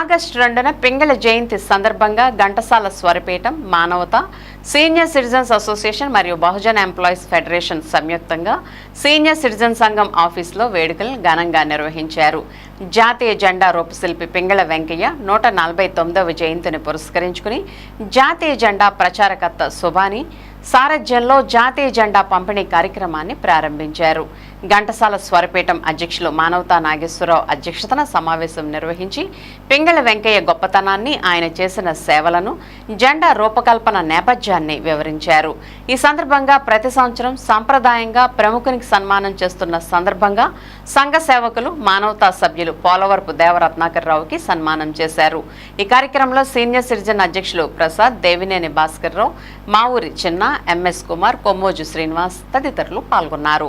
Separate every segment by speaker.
Speaker 1: August రెండున పింగళ జయంతి సందర్భంగా ఘంటసాల స్వరపీఠం మానవత సీనియర్ సిటిజన్స్ అసోసియేషన్ మరియు బహుజన ఎంప్లాయీస్ ఫెడరేషన్ సంయుక్తంగా సీనియర్ సిటిజన్ సంఘం ఆఫీసులో వేడుకలు ఘనంగా నిర్వహించారు. జాతీయ జెండా రూపశిల్పి పింగళ వెంకయ్య నూట నలభై తొమ్మిదవ జయంతిని పురస్కరించుకుని జాతీయ జెండా ప్రచారకర్త సుబాని సారథ్యంలో జాతీయ జెండా పంపిణీ కార్యక్రమాన్ని ప్రారంభించారు. ఘంటసాల స్వరపీఠం అధ్యక్షులు మానవతా నాగేశ్వరరావు అధ్యక్షతన సమావేశం నిర్వహించి పింగళ వెంకయ్య గొప్పతనాన్ని ఆయన చేసిన సేవలను జెండా రూపకల్పన నేపథ్యాన్ని వివరించారు. ఈ సందర్భంగా ప్రతి సంవత్సరం సాంప్రదాయంగా ప్రముఖునికి సన్మానం చేస్తున్న సందర్భంగా సంఘ సేవకులు మానవతా సభ్యులు పోలవరపు దేవరత్నాకర్రావుకి సన్మానం చేశారు. ఈ కార్యక్రమంలో సీనియర్ సిటిజన్ అధ్యక్షులు ప్రసాద్ దేవినేని భాస్కర్రావు మా మావూరి చిన్న ఎంఎస్ కుమార్ కొమ్మోజు శ్రీనివాస్ తదితరులు పాల్గొన్నారు.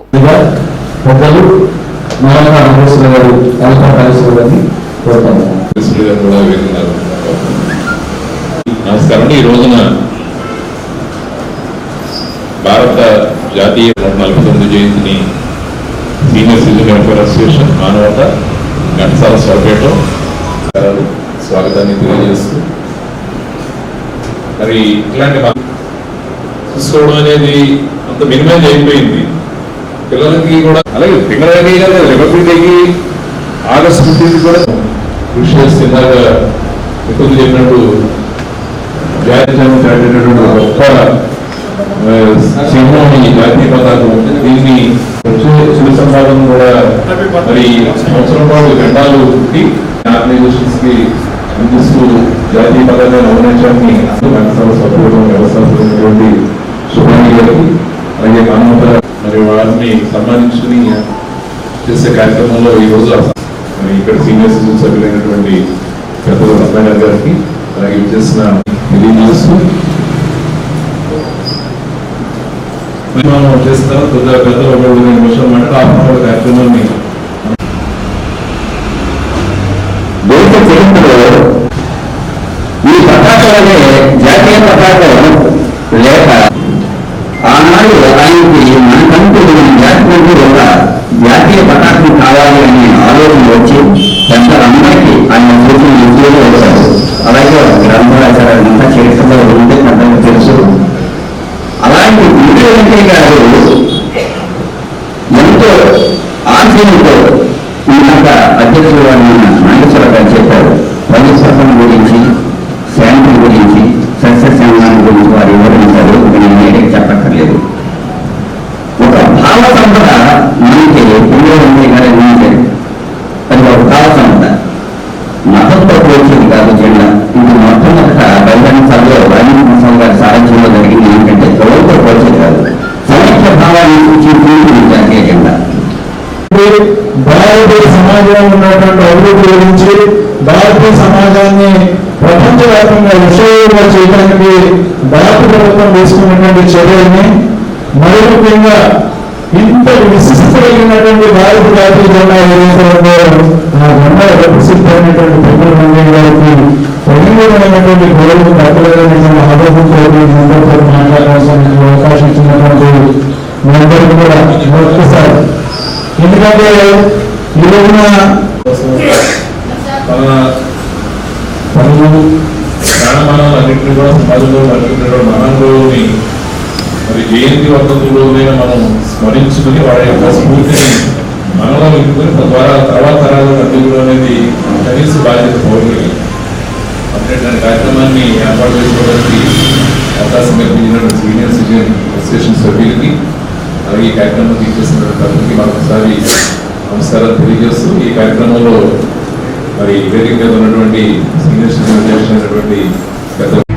Speaker 2: నమస్కారం ఈ రోజున భారత జాతీయ నూట నలభై తొమ్మిది జయంతిని సీనియర్ సిటిజన్ వెల్ఫేర్ అసోసియేషన్ మానవత ఘంటసాల స్వరపేట గారు స్వాగతాన్ని తెలియజేస్తూ మరి ఇట్లాంటి చూసుకోవడం అనేది అంత మినిమైజ్ అయిపోయింది. పిల్లలకి కూడా అలాగే పిల్లలకి రిపబ్లిక్ డేకి ఆగస్ట్ ఫిఫ్టీన్త్ కూడా. కృషి చేస్తే ఇందాక ఎక్కువ చెప్పినట్టు జాతీయ చాటినటువంటి గొప్ప సింహం ఈ జాతీయ పతాకం. దీన్ని చిరు సంపాదన కూడా మరి సంవత్సరం పాటు గండాలు పుట్టి ఆర్గనైజేషన్స్కి అందిస్తూ జాతీయ పతాకాన్ని అవనించడానికి ఘంటసాల సభ్యులు వ్యవస్థాపకులైనటువంటి సుబ్రహ్మణ్య గారికి అలాగే మానవత మరి వారిని సన్మానించుకుని చేసే కార్యక్రమంలో ఈ రోజు మరి ఇక్కడ సీనియర్ సిటిజన్ సభ్యులైనటువంటి పెద్దలు రత్నాకర్ గారికి అలాగే చేసిన తెలియజేస్తూ మరి మనం చేస్తాం కొద్దిగా పెద్దలు ఒక రెండు నిమిషాలు మాట్లాడి ఆ కార్యక్రమాన్ని
Speaker 3: దేశ చరిత్రలో ఈ పతాకమే జాతీయ పతాకం లేక ఆనాడు ఆయనకి మనకంటూ జాతీయ ఒక జాతీయ పతాకం కావాలి అనే ఆలోచన వచ్చి పెద్దలందరికీ ఆయన సూచన ఇచ్చేది వచ్చారు అలాగే గ్రంథరాచారంతా చరిత్రలో ఉంటే పెద్దలకు తెలుసు అలాంటి విజయ వెంకయ్య గారు ఎంతో ఆశయంతో ఇందాక అధ్యక్షులు వారిని మతంతో పోల్చింది కాదు జెండా ఇది మొట్టమొదట బహిరంగ సభలో రాజీవ్ సంఘ గారి సారథ్యంలో జరిగింది. ఏంటంటే చదువుతో పోల్చింది కాదు. సమైక్య భావాన్ని సూచించేది జాతీయ జెండా.
Speaker 4: భారతీయ సమాజంలో ఉన్నటువంటి అభివృద్ధి గురించి భారతీయ సమాజాన్ని ప్రపంచవ్యాప్తంగా విషయంగా చేయడానికి భారత ప్రభుత్వం తీసుకున్నటువంటి చర్యల్ని మరి ముఖ్యంగా ఇంత విశిష్ట కలిగినటువంటి భారత జాతీయ జెండా ఏదైతే పరిమితమైనటువంటి గౌరవం దక్కలేదని ఆలోచనతో అందరితో మాట్లాడాల్సిన అవకాశం ఇచ్చినటువంటి మీ కూడా ఒక్కసారి ఎందుకంటే ఈ రోజున
Speaker 2: పనులు ప్రాణమానాలు అన్నింటినీ కూడా సమాజంలో నడుపుతున్న మనంలోని మరి జయంతి వర్ధంతులోనైనా మనం స్మరించుకుని వారి యొక్క స్ఫూర్తిని మనలో నింపుకుని తద్వారా తర్వాత తరాలకు అందించడం అనేది కనీస బాధ్యత పౌరులకి అటువంటి కార్యక్రమాన్ని ఏర్పాటు చేసుకోవడానికి అవకాశం కల్పించినటువంటి సీనియర్ సిటిజన్ అసోసియేషన్ సభ్యులకి అలాగే ఈ కార్యక్రమం తీసేసినటువంటి అందరికీ మరొకసారి నమస్కారాలు తెలియజేస్తూ ఈ కార్యక్రమంలో మరి వేదిక ఉన్నటువంటి సీనియర్ సిటిజన్ అధ్యక్షులైనటువంటి పెద్ద